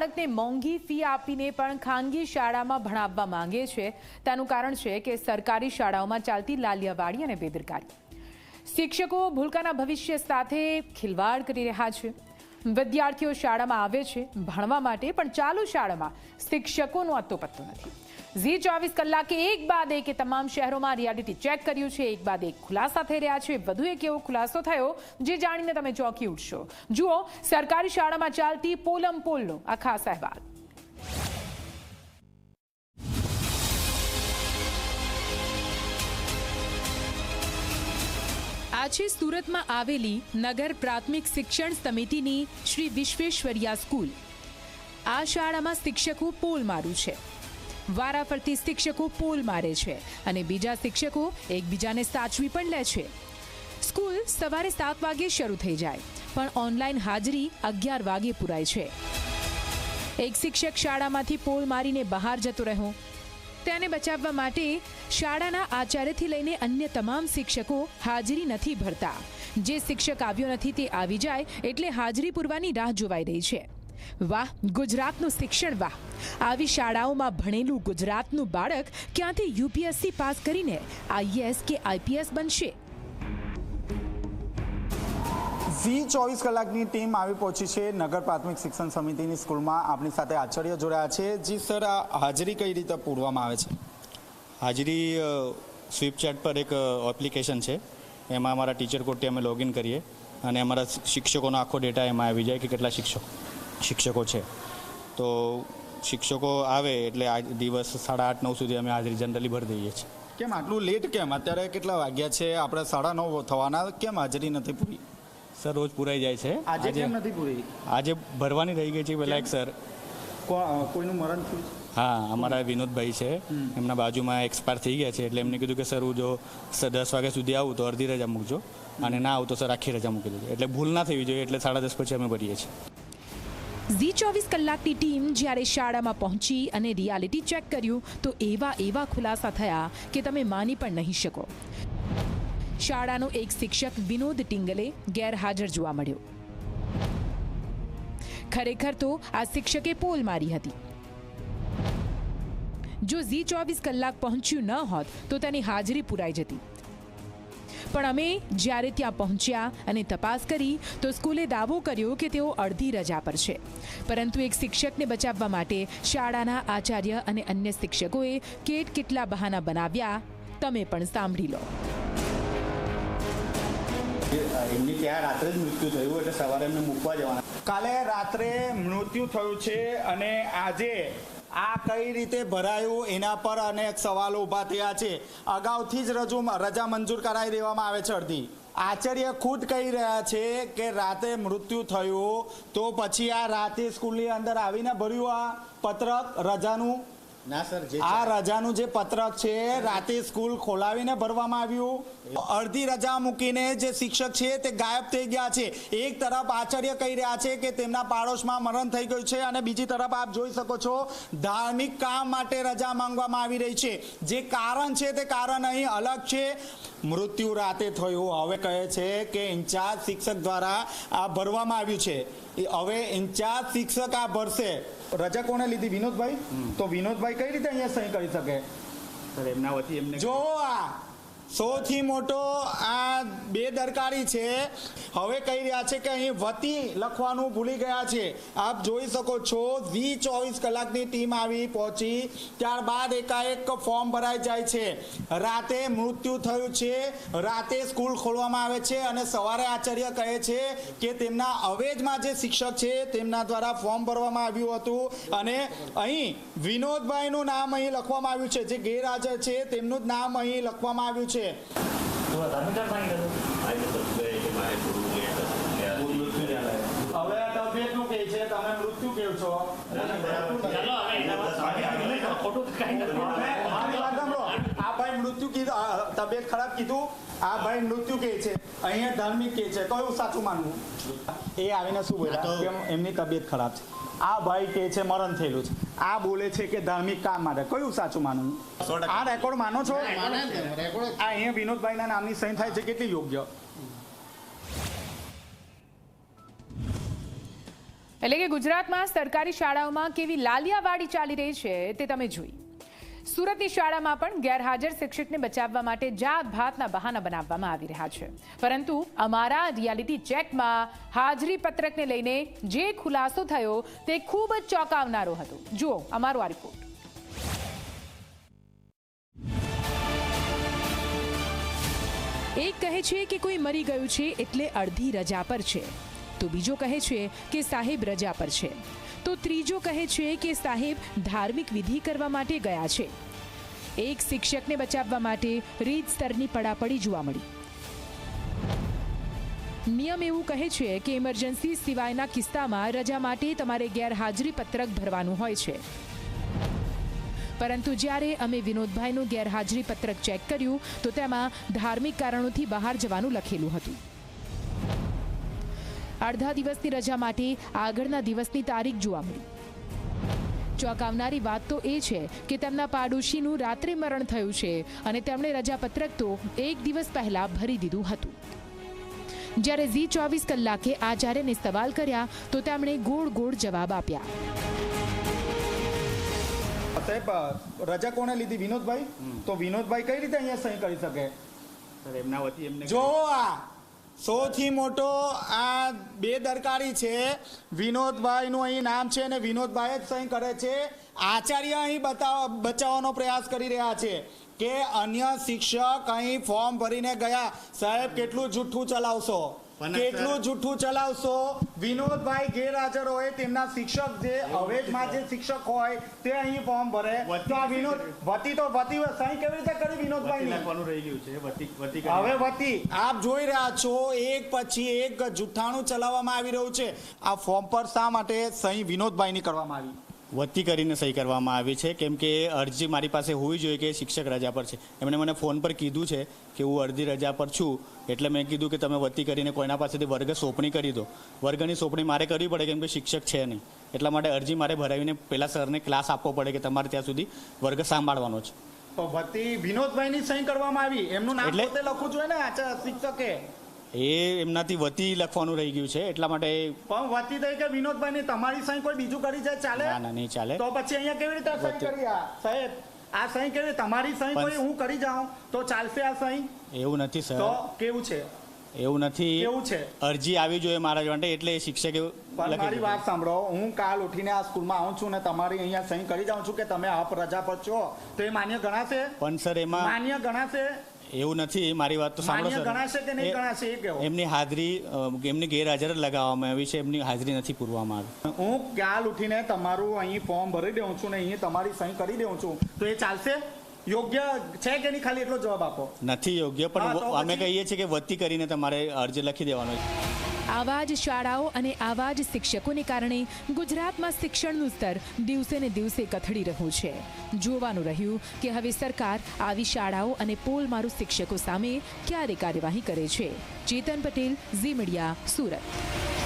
બાળકને મોંઘી ફી આપીને પણ ખાનગી શાળામાં ભણાવવા માંગે છે. તેનું કારણ છે કે સરકારી શાળાઓમાં ચાલતી લાલિયાવાડી અને બેદરકારી. શિક્ષકો ભૂલકાના ભવિષ્ય સાથે ખિલવાડ કરી રહ્યા છે. વિદ્યાર્થીઓ શાળામાં આવે છે, ભણવા માટે, પણ ચાલુ શાળામાં શિક્ષકોનું અતો પત્તો નથી. ઝી ચોવીસ કલાકે એક બાદ એક તમામ શહેરોમાં રિયાલિટી ચેક કર્યું છે. એક બાદ એક ખુલાસા થઈ રહ્યા છે. વધુ એક એવો ખુલાસો થયો જે જાણીને તમે ચોંકી ઉઠશો. જુઓ, સરકારી શાળામાં ચાલતી પોલમ પોલનો આ ખાસ અહેવાલ. આ છે સુરતમાં આવેલી નગર પ્રાથમિક શિક્ષણ સમિતિની શ્રી વિશ્વેશ્વરિયા સ્કૂલ. આ શાળામાં શિક્ષકો પોલ મારું છે. વારાફરતી શિક્ષકો પોલ મારે છે અને બીજા શિક્ષકો એકબીજાને સાચવી પણ લે છે. સ્કૂલ સવારે સાત વાગે શરૂ થઈ જાય, પણ ઓનલાઈન હાજરી અગિયાર વાગે પુરાય છે. એક શિક્ષક શાળામાંથી પોલ મારીને બહાર જતો રહ્યો. તેને બચાવવા માટે શાળાના આચાર્યથી લઈને અન્ય તમામ શિક્ષકો હાજરી નથી ભરતા. જે શિક્ષક આવ્યો નથી તે આવી જાય એટલે હાજરી પૂરવાની રાહ જોવાઈ રહી છે. વાહ, ગુજરાતનું શિક્ષણ વાહ. આવી શાળાઓમાં ભણેલું ગુજરાતનું બાળક ક્યાંથી યુપીએસસી પાસ કરીને આઈએએસ કે આઈપીએસ બનશે? ઝી ચોવીસ કલાકની ટીમ આવી પહોંચી છે નગર પ્રાથમિક શિક્ષણ સમિતિની સ્કૂલમાં. આપણી સાથે આચાર્ય જોડાયા છે. જી સર આ હાજરી કઈ રીતે પૂરવામાં આવે છે? હાજરી સ્વીપચેટ પર એક એપ્લિકેશન છે. એમાં અમારા ટીચર કોટી અમે લોગિન કરીએ અને અમારા શિક્ષકોનો આખો ડેટા એમાં આવી જાય કે કેટલા શિક્ષકો શિક્ષકો છે. તો શિક્ષકો આવે એટલે આ દિવસ સાડા આઠ નવ સુધી અમે હાજરી જનરલી ભરી દઈએ છીએ. કેમ આટલું લેટ કેમ? અત્યારે કેટલા વાગ્યા છે? આપણે સાડા નવ થવાના. કેમ હાજરી નથી પૂરી? સર રોજ પુરાઈ જાય છે. આજે કેમ નથી પૂરી આજે ભરવાની રહી ગઈ છે પહેલાં એક સર. કોઈનું મરણ થયું હા અમારા વિનોદભાઈ છે. એમના બાજુમાં એક્સપાયર થઈ ગયા છે એટલે એમને કીધું કે સર હું જો દસ વાગ્યા સુધી આવું તો અડધી રજા મૂકજો. અને ના આવું તો સર આખી રજા મૂકી દેજો. એટલે ભૂલ ના થવી જોઈએ એટલે સાડા દસ પછી અમે ભરીએ છીએ. ઝી ચોવીસ કલાકની ટીમ જ્યારે શાળામાં પહોંચી અને રિયાલિટી ચેક કર્યું તો એવા એવા ખુલાસા થયા કે તમે માની પણ નહીં શકો. શાળાનો એક શિક્ષક વિનોદ ટિંગલે ગેરહાજર જોવા મળ્યો. ખરેખર તો આ શિક્ષકે પોલ મારી હતી. જો ઝી ચોવીસ કલાક પહોંચ્યું ન હોત, તો તેની હાજરી પુરાઈ જતી. પણ અમે જ્યારે ત્યાં પહોંચ્યા અને તપાસ કરી, તો સ્કૂલે દાવો કર્યો કે તેઓ અડધી રજા પર છે. પરંતુ એક શિક્ષકને બચાવવા માટે શાળાના આચાર્ય અને અન્ય શિક્ષકોએ કેટ કેટલા બહાના બનાવ્યા, તમે પણ સાંભળી લો. એમની ત્યાં રાત્રે જ મૃત્યુ થયું એટલે સવારે એમને મૂકવા જવાના. કાલે રાત્રે મૃત્યુ થયું છે અને આજે આ કઈ રીતે ભરાયું એના પર અનેક સવાલો ઊભા થયા છે. અગાઉથી જ રજૂ રજા મંજૂર કરાવી દેવામાં આવે છે અડધી. આચાર્ય ખુદ કહી રહ્યા છે કે રાતે મૃત્યુ થયું તો પછી આ રાતે સ્કૂલની અંદર આવીને ભર્યું આ પત્રક રજાનું? ના સર જે આ રજાનું જે પત્રક છે રાતે સ્કૂલ ખોલાવીને ભરવામાં આવ્યું. અડધી રજા મૂકીને જે શિક્ષક છે તે ગાયબ થઈ ગયા છે. એક તરફ આચાર્ય કહી રહ્યા છે કે તેમના પાડોશમાં મરણ થઈ ગયું છે અને બીજી તરફ આપ જોઈ શકો છો ધાર્મિક કામ માટે રજા માંગવામાં આવી રહી છે. જે કારણ છે તે કારણ અહીં અલગ છે. મૃત્યુ રાતે થયું. હવે કહે છે કે ઇન્ચાર્જ શિક્ષક દ્વારા આ ભરવામાં આવ્યું છે. હવે ઇન્ચાર્જ શિક્ષક આ ભરશે. રજા કોને લીધી વિનોદભાઈ. તો વિનોદભાઈ કઈ રીતે અહીંયા સહી કરી શકે? એમના વતી એમને જો આ સૌથી મોટો આ બેદરકારી છે. હવે કહી રહ્યા છે કે અહીં વતી લખવાનું ભૂલી ગયા છે. આપ જોઈ શકો છો, વી ચોવીસ કલાકની ટીમ આવી પહોંચી. ત્યારબાદ એકાએક ફોર્મ ભરાઈ જાય છે. રાતે મૃત્યુ થયું છે. રાતે સ્કૂલ ખોલવામાં આવે છે અને સવારે આચાર્ય કહે છે કે તેમના અવેજમાં જે શિક્ષક છે તેમના દ્વારા ફોર્મ ભરવામાં આવ્યું હતું. અને અહીં વિનોદભાઈનું નામ અહીં લખવામાં આવ્યું છે. જે ગેરહાજર છે તેમનું જ નામ અહીં લખવામાં આવ્યું છે. હવે છે? તમે મૃત્યુ કહો છો. મારી વાત સાંભળો. આ ભાઈ મૃત્યુ કીધું તબિયત ખરાબ કીધું. આ ભાઈ મૃત્યુ કે છે. અહીંયા ધાર્મિક કે છે. કયું સાચું માનવું? એ આવીને શું બોલ્યા? એમની તબિયત ખરાબ છે. આ ભાઈ કે છે મરણ થયેલું છે. આ બોલે છે કે ધાર્મિક કામ માટે. કયું સાચું માનવું આ રેકોર્ડ માનો છો? આ અહીંયા વિનોદભાઈના નામની સહી થાય છે કેટલી યોગ્ય? એટલે કે ગુજરાતમાં સરકારી શાળાઓમાં કેવી લાલિયાવાડી ચાલી રહી છે તે તમે જોઈ. સુરતની શાળામાં પણ ગેરહાજર શિક્ષકને બચાવવા માટે જાત ભાતના બહાના બનાવવામાં આવી રહ્યા છે. પરંતુ અમારા રિયાલિટી ચેકમાં હાજરી પત્રકને લઈને જે ખુલાસો થયો તે ખૂબ જ ચોંકાવનારો હતો. જુઓ અમારો આ રિપોર્ટ એક કહે છે કે કોઈ મરી ગયું છે એટલે અડધી રજા પર છે. તો બીજો કહે છે કે સાહેબ રજા પર છે. તો ત્રીજો કહે છે કે સાહેબ ધાર્મિક વિધિ કરવા માટે ગયા છે. એક શિક્ષકને બચાવવા માટે રીત સ્તરની પડાપડી જોવા મળી. નિયમ એવું કહે છે કે ઇમરજન્સી સિવાયના કિસ્સામાં રજા માટે તમારે ગેરહાજરી પત્રક ભરવાનું હોય છે. પરંતુ જ્યારે અમે વિનોદભાઈનું ગેરહાજરી પત્રક ચેક કર્યું, તો તેમાં ધાર્મિક કારણોથી બહાર જવાનું લખેલું હતું. અડધા દિવસની રજા માટે આગળના દિવસની તારીખ જોવા મળી. ચોંકાવનારી વાત તો એ છે કે તેમના પાડોશીનું રાત્રે મરણ થયું છે અને તેમણે રજાપત્રક તો એક દિવસ પહેલા ભરી દીધું હતું. જ્યારે ઝી ચોવીસ કલાકે આચાર્યને સવાલ કર્યા તો તેમણે ગોળ ગોળ જવાબ આપ્યા. સાહેબ રજા કોને લીધી? વિનોદભાઈ? તો વિનોદભાઈ કઈ રીતે અહીંયા સહી કરી શકે? સર એમના વતી એમને જો આ સૌથી મોટો આ બેદરકારી છે. વિનોદભાઈનું અહીં નામ છે અને વિનોદભાઈ જ સહી કરે છે. આચાર્ય અહીં બતાવ, બચાવવાનો પ્રયાસ કરી રહ્યા છે કે અન્ય શિક્ષક અહીં ફોર્મ ભરીને ગયા. સાહેબ, કેટલું જુઠ્ઠું ચલાવશો? કેટલું જૂઠું ચલાવશો? વિનોદભાઈ ગેરહાજર હોય તેમના શિક્ષક જે અવેજમાં જે શિક્ષક હોય તે અહીં ફોર્મ ભરે. તો આ વિનોદ વતી તો વતી સહી કેવી રીતે કરી વિનોદભાઈ લખવાનું રહી ગયું છે. વતી વતી હવે વતી આપ જોઈ રહ્યા છો એક પછી એક જુઠ્ઠાણું ચલાવવામાં આવી રહ્યું છે. આ ફોર્મ પર શા માટે સહી વિનોદભાઈની કરવામાં આવી? વતી કરીને સહી કરવામાં આવી છે. કેમ કે અરજી મારી પાસે હોવી જોઈએ કે શિક્ષક રજા પર છે. એમણે મને ફોન પર કીધું છે કે હું અડધી રજા પર છું. એટલે મેં કીધું કે તમે વતી કરીને કોઈના પાસેથી વર્ગ સોંપણી કરી દો. વર્ગની સોંપણી મારે કરવી પડે કેમ કે શિક્ષક છે નહીં. એટલા માટે અરજી મારે ભરાવીને પહેલાં સરને ક્લાસ આપવો પડે કે તમારે ત્યાં સુધી વર્ગ સાંભળવાનો છે. તો વતી વિનોદભાઈની સહી કરવામાં આવી. એમનું નામ એટલે- પોતે લખવું જોઈએ ને આચાર શિક્ષકે. એ એમનાથી વતી લખવાનું રહી ગયું છે એટલા માટે પણ વતી તરીકે વિનોદભાઈની તમારી સહી કોઈ બીજું કરી જાય ચાલે? ના ના નહીં ચાલે. તો પછી અહીંયા કેવી રીતે સહી વતી- કરી આ? સાહેબ આ સહી કેવી તમારી સહી કોઈ હું કરી જાઉં? તો ચાલશે આ સહી એવું નથી સર. તો કેવું છે? એવું નથી. એવું છે? અરજી આવી જોઈએ મારા માટે એટલે એ શિક્ષકે મારી વાત સાંભળો. હું કાલ ઉઠીને આ સ્કૂલમાં આવું છું ને તમારી અહીંયા સહી કરી જાઉં છું કે તમે આપ રજા પર છો? તો એ માન્ય ગણાશે? પણ સર એમાં માન્ય ગણાશે? એવું નથી મારી વાત તો સાંભળો સર. ગણાશે કે નહીં ગણાશે એ કહો એમની હાજરી એમની ગેરહાજર લગાવવામાં આવી છે એમની હાજરી નથી પૂરવામાં આવી. હું કાલ ઉઠીને તમારું અહીં ફોર્મ ભરી દઉં છું ને અહીં તમારી સહી કરી દઉં છું. તો એ ચાલશે? યોગ્ય છે કે નહીં? ખાલી એટલો જવાબ આપો. નથી યોગ્ય પણ અમે કહીએ છીએ કે વધતી કરીને તમારે અરજી લખી દેવાનો છે. આવા જ શાળાઓ અને આવા જ શિક્ષકોને કારણે ગુજરાતમાં શિક્ષણનું સ્તર દિવસે ને દિવસે કથળી રહ્યું છે. જોવાનું રહ્યું કે હવે સરકાર આવી શાળાઓ અને પોલમારું શિક્ષકો સામે ક્યારે કાર્યવાહી કરે છે. Chetan Patel, Zee media, Surat.